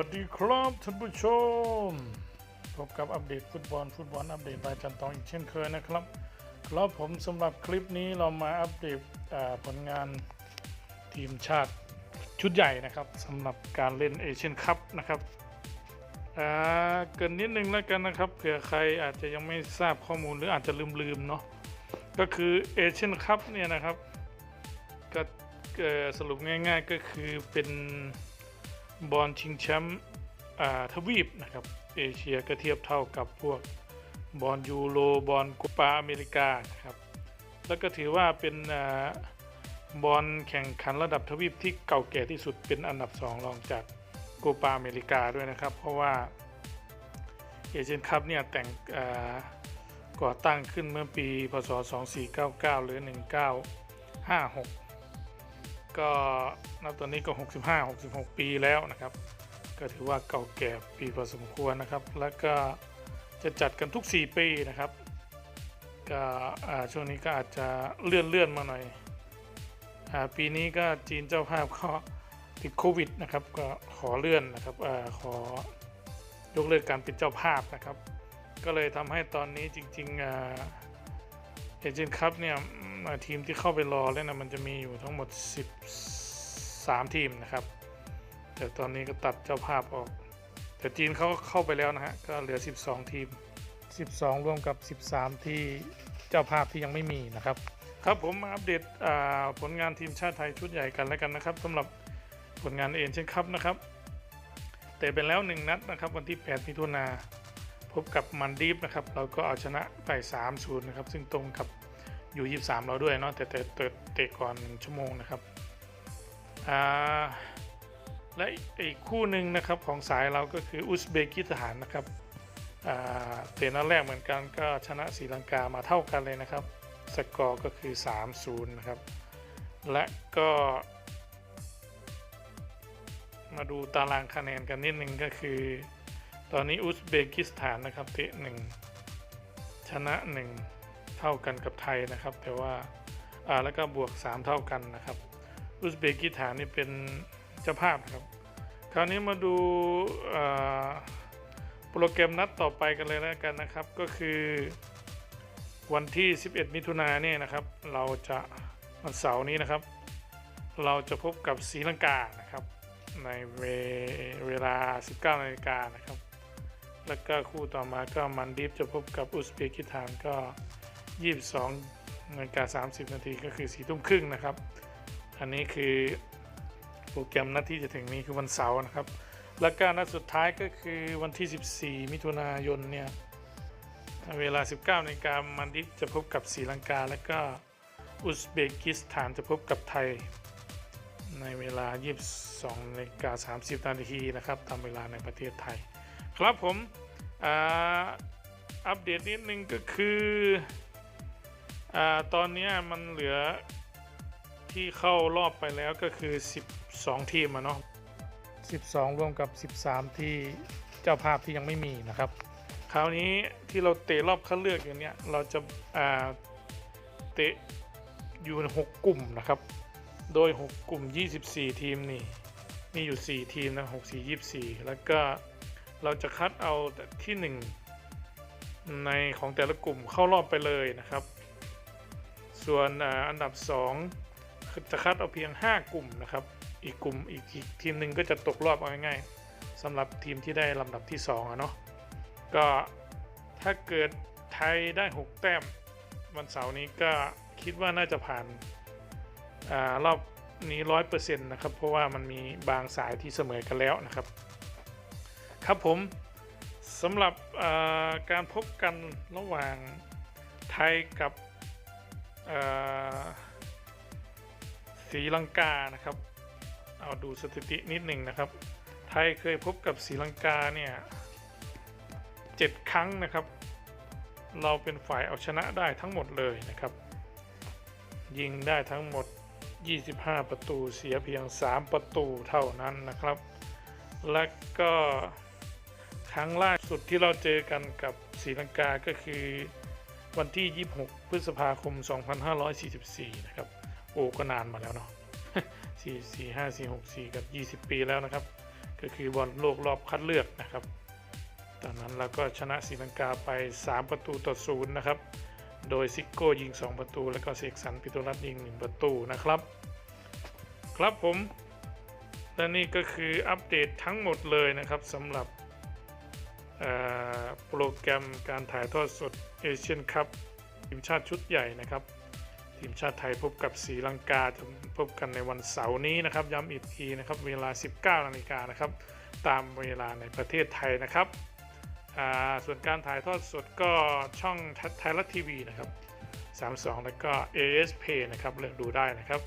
วัสดีครับท่านผู้ชม พบกับอัปเดตฟุตบอลฟุตบอลอัปเดตรายจันทร์ตองอีกเช่นเคยนะครับ ครับผมสำหรับคลิปนี้เรามาอัปเดตผลงานทีมชาติชุดใหญ่นะครับสำหรับการเล่นเอเชียนคัพนะครับอ่าเกินนิดนึงแล้วกันนะครับเผื่อใครอาจจะยังไม่ทราบข้อมูลหรืออาจจะลืมๆเนาะก็คือเอเชียนคัพเนี่ยนะครับก็สรุปง่าย ๆก็คือเป็น บอลชิงแชมป์ทวีปนะครับเอเชียก็เทียบเท่ากับพวกบอลยูโรบอลโกปาอเมริกาครับแล้วก็ถือว่าเป็นอบอลแข่งขันระดับทวีปที่เก่าแก่ที่สุดเป็นอันดับ 2 รองจากโกปาอเมริกาด้วยนะครับ เพราะว่าเอเชียนคัพเนี่ยแต่งก่อตั้งขึ้นเมื่อปีพศ 2499 หรือ 1956 ก็นับตอนนี้ก็ 65 66 ปีแล้วนะครับ ก็ถือว่าเก่าแก่ปีพอสมควรนะครับ แล้วก็จะจัดกันทุก 4 ปีนะครับ ก็ช่วงนี้ก็อาจจะเลื่อนเลื่อนมาหน่อยอปีนี้ก็จีนเจ้าภาพก็ติดโควิดนะครับ ก็ขอเลื่อนนะครับอขอยกเลิกการเป็นเจ้าภาพนะครับ ก็เลยทำให้ตอนนี้จริงๆ เอเจนต์คัพเนี่ยทีมที่เข้าไปรอเล่นนะมันจะมีอยู่ทั้งหมด 13 ทีมนะครับ แต่ตอนนี้ก็ตัดเจ้าภาพออก แต่จีนเขาก็เข้าไปแล้วนะฮะก็เหลือ 12 ทีม 12ร่วมกับ 13 ที่เจ้าภาพที่ยังไม่มีนะครับครับผมมาอัปเดตผลงานทีมชาติไทยชุดใหญ่กันแล้วกันนะครับสำหรับผลงานเอ็นเช่นคัพนะครับ แต่เป็นแล้วหนึ่งนัดนะครับวันที่ 8 มิถุนา พบกับมันดีฟนะครับ เราก็เอาชนะไป3-0นะครับ ซึ่งตรงกับอยู่23 เราด้วยเนาะแต่แต่เตะก่อน1ชั่วโมงนะครับอ่าและอีกคู่หนึ่งนะครับของสายเราก็คืออุซเบกิสถานนะครับเตะนัดแรกเหมือนกันก็ชนะศรีลังกามาเท่ากันเลยนะครับ สกอร์ก็คือ 3-0 นะครับ และก็ มาดูตารางคะแนนกันนิดนึงก็คือ ตอนนี้อุซเบกิสถานนะครับเตะหนึ่งชนะหนึ่งเท่ากันกับไทยนะครับ แต่ว่าอ่าแล้วก็บวก 3 เท่ากันนะครับอุซเบกิสถานนี่เป็นเจ้าภาพนะครับ คราวนี้มาดูโปรแกรมนัดต่อไปกันเลยแล้วกันนะครับ ก็คือวันที่ 11 มิถุนายนเนี่ยนะครับ เราจะวันเสาร์นี้นะครับ เราจะพบกับศรีลังกานะครับ ในเวเวลา 19นาฬิกานะครับ แล้วก็คู่ต่อมาก็มันดิฟจะพบกับอุซเบกิสถานก็ 22นาฬิกา30 นาทีก็คือ4ทุ่มครึ่งนะครับ อันนี้คือโปรแกรมนัดที่จะถึงนี้คือวันเสาร์นะครับ แล้วก็นัดสุดท้ายก็คือวันที่ 14 มิถุนายนเนี่ยเวลา 19นาฬิกามันดิฟจะพบกับศรีลังกา แล้วก็อุซเบกิสถานจะพบกับไทย ในเวลา 22นาฬิกา30 นาทีนะครับตามเวลาในประเทศไทย ครับผมอาอัปเดตนิดนึงก็คืออาตอนเนี้ยมันเหลือที่เข้ารอบไปแล้วก็คือ 12 ทีมอะเนาะ12 รวมกับ 13 ที่เจ้าภาพที่ยังไม่มีนะครับ คราวนี้ที่เราเตะรอบคัดเลือกอย่างเนี้ยเราจะอ่าเตะอยู่ใน6กลุ่มนะครับ โดย 6 กลุ่ม 24 ทีมนี่มีอยู่ 4 ทีมนะ 6 4 24 แล้วก็ เราจะคัดเอาแต่ที่ 1 ในของแต่ละกลุ่มเข้ารอบไปเลยนะครับ ส่วนอันดับ 2 จะคัดเอาเพียง 5 กลุ่มนะครับ อีกกลุ่มอีกอีกทีมหนึ่งก็จะตกรอบเอาง่ายๆสำหรับทีมที่ได้ลำดับที่2อะเนาะก็ถ้าเกิดไทยได้ 6 แต้มวันเสาร์นี้ก็คิดว่าน่าจะผ่านอารอบนี้ร้อยเปอร์เซ็นต์นะครับ เพราะว่ามันมีบางสายที่เสมอกันแล้วนะครับ ครับผมสำหรับการพบกันระหว่างไทยกับศรีลังกานะครับ เอาดูสถิตินิดหนึ่งนะครับ ไทยเคยพบกับศรีลังกาเนี่ยเจ็ดครั้งนะครับ เราเป็นฝ่ายเอาชนะได้ทั้งหมดเลยนะครับ ยิงได้ทั้งหมด 25 ประตูเสียเพียง 3 ประตูเท่านั้นนะครับ และก็ ครั้งล่าสุดที่เราเจอกันกับศรีลังกาก็คือวันที่ 26 พฤษภาคม 2544 นะครับ โอ้ก็นานมาแล้วเนาะ4 4 5 4 6 4 กับ 20 ปีแล้วนะครับ ก็คือบอลโลกรอบคัดเลือกนะครับ ตอนนั้นเราก็ชนะศรีลังกาไป 3 ประตูต่อศูนย์นะครับ โดยซิโก้ยิง 2 ประตู แล้วก็เสกสรรปิโตรัตยิง 1 ประตูนะครับ ครับผม และนี่ก็คืออัปเดตทั้งหมดเลยนะครับสำหรับ โปรแกรมการถ่ายทอดสดเอเชียนคัพทีมชาติชุดใหญ่นะครับ ทีมชาติไทยพบกับศรีลังกาจะพบกันในวันเสาร์นี้นะครับ ย้ำอีกทีนะครับเวลา 19นาฬิกานะครับ ตามเวลาในประเทศไทยนะครับส่วนการถ่ายทอดสดก็ช่องไทยรัฐทีวีนะครับ 32 แล้วก็ ASP นะครับเลือกดูได้นะครับ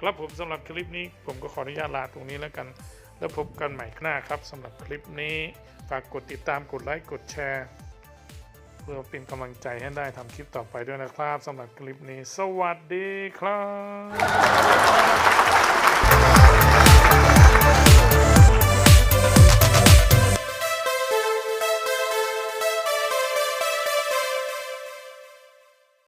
ครับผมสำหรับคลิปนี้ผมก็ขออนุญาตลาตรงนี้แล้วกัน แล้วพบกันใหม่หน้าครับสำหรับคลิปนี้ ฝากกดติดตามกดไลค์กดแชร์ เพื่อเป็นกำลังใจให้ได้ทำคลิปต่อไปด้วยนะครับสำหรับคลิปนี้ สวัสดีครับ